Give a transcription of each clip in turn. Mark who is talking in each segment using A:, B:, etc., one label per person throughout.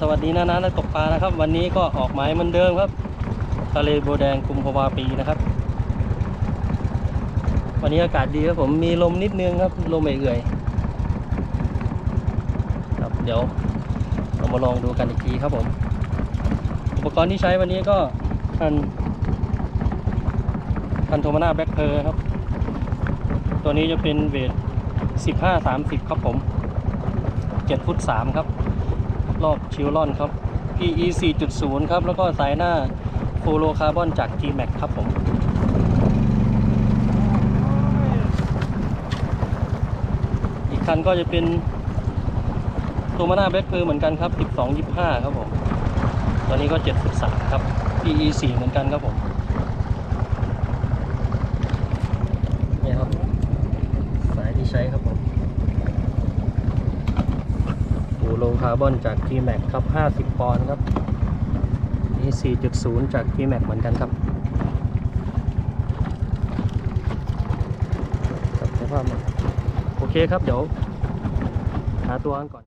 A: สวัสดีนะนะนักตกปลานะครับ วันนี้ก็ออกหมายเหมือนเดิมครับ ทะเลโบวแดงกุมภาวาปีนะครับ วันนี้อากาศดีครับผมมีลมนิดนึงครับ ลมเอื่อยๆครับเดี๋ยวเรามาลองดูกันอีกทีครับผม อุปกรณ์ที่ใช้วันนี้ก็คันคันโทมานาแบ็คเพอร์ครับ ตัวนี้จะเป็นเวท 15 30 ครับผม 7 ฟุต 3 ครับ รอบชิลลอนครับ PE 4.0 ครับ แล้วก็สายหน้าโฟโลคาร์บอนจาก G-Max ครับผมอีกคันก็จะเป็นตัวมานาแบ็คเพอร์เหมือนกันครับ 12 25 ครับผมตัวนี้ก็ 7.3 ครับ PE 4 เหมือนกันครับผมนี่ครับสายที่ใช้ครับผมปูโล คาร์บอนจาก G-Max ครับ 50 ปอนด์ครับ นี่ 4.0 จาก G-Max เหมือนกันครับครับสภาพมาโอเคครับ เดี๋ยวหาตัวกันก่อน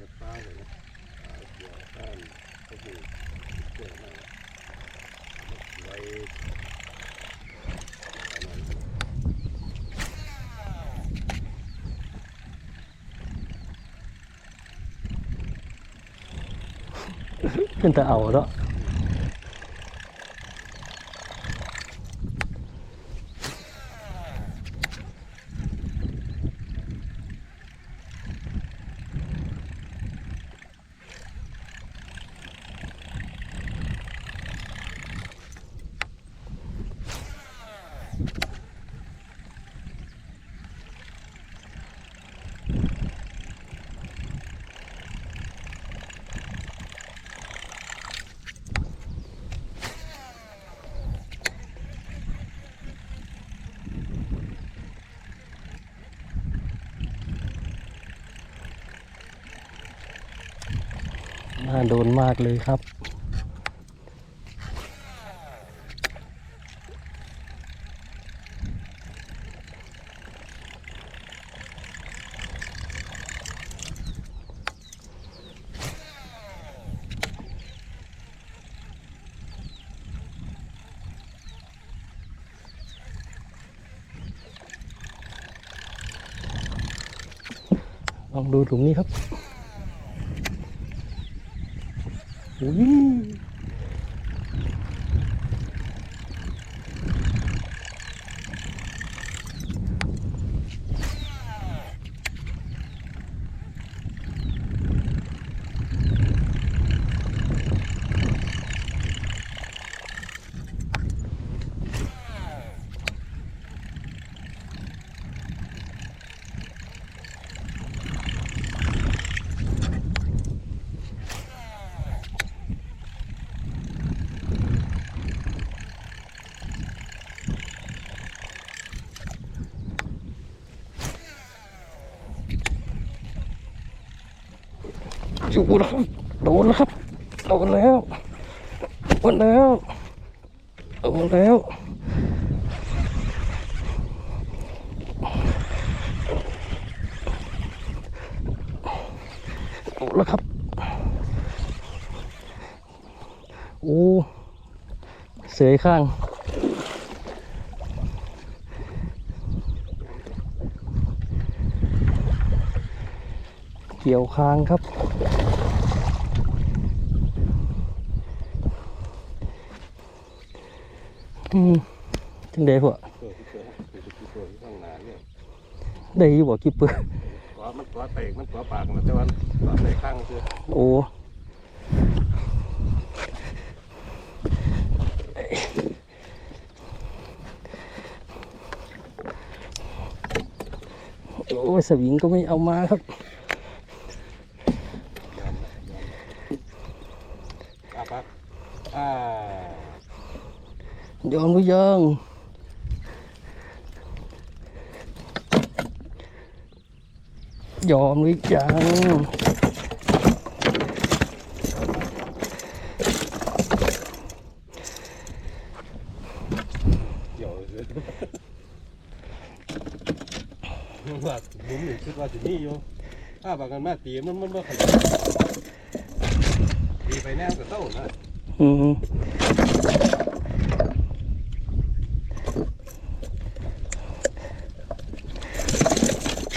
B: มะพร้าวเลยนะอ่าเกี่ยวก้านก็คือเกี่ยวมา ไว้ประมาณนั้น
A: ขึ้นแต่เอาแล้ว น่าโดนมากเลยครับ ลองดูถุงนี้ครับ อุ้ อยู่แล้วครับโดนแล้วครับโดนแล้วโดนแล้วเอาแล้วโอ้แล้วครับโอ้เสยข้าง เกี่ยวคางครับ อืมจังได้พวก
B: ตัวที่ตัวตัวที่ตัวที่ข้างหน้าเนี่ย
A: ได้อยู่บ่กิบเปอร์
B: กมันกว่าเตกมันกว่าปากมันแต่ว่าว่าเตะข้างคือ
A: โอ้โอ้สวิงก็ไม่เอามาครับ
B: อะปะอ่าย
A: อมหรือยังยอมหรือยัง
B: เดี๋ยวเลยว่ามุมนี่คิดว่าจะมีอยู่ถ้าบางกันมาตีมันมันบ่ขยับตีไปแนวกับเต้านะ
A: อืม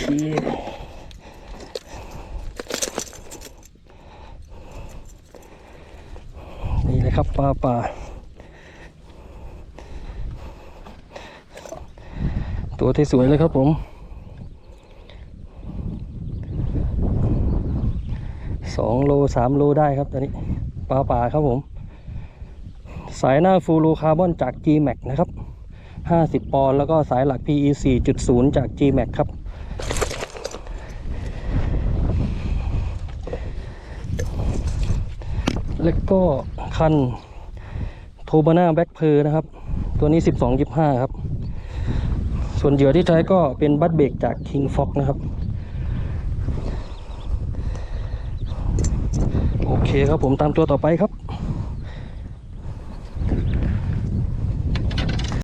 A: นี่เลยครับปลาป่าตัวที่สวยเลยครับผม สองโลสามโลได้ครับตอนนี้ปลาป่าครับผม สายหน้าฟูลูคาร์บอนจาก G-Max นะครับ 50 ปอนด์แล้วก็สายหลัก PE 4.0 จาก G-Max ครับ แล้วก็คันโทบาน่าแบ็คเพอร์นะครับ ตัวนี้ 12.25 ครับ ส่วนเหยื่อที่ใช้ก็เป็นบัตเบรกจาก King Fox นะครับ โอเคครับผมตามตัวต่อไปครับ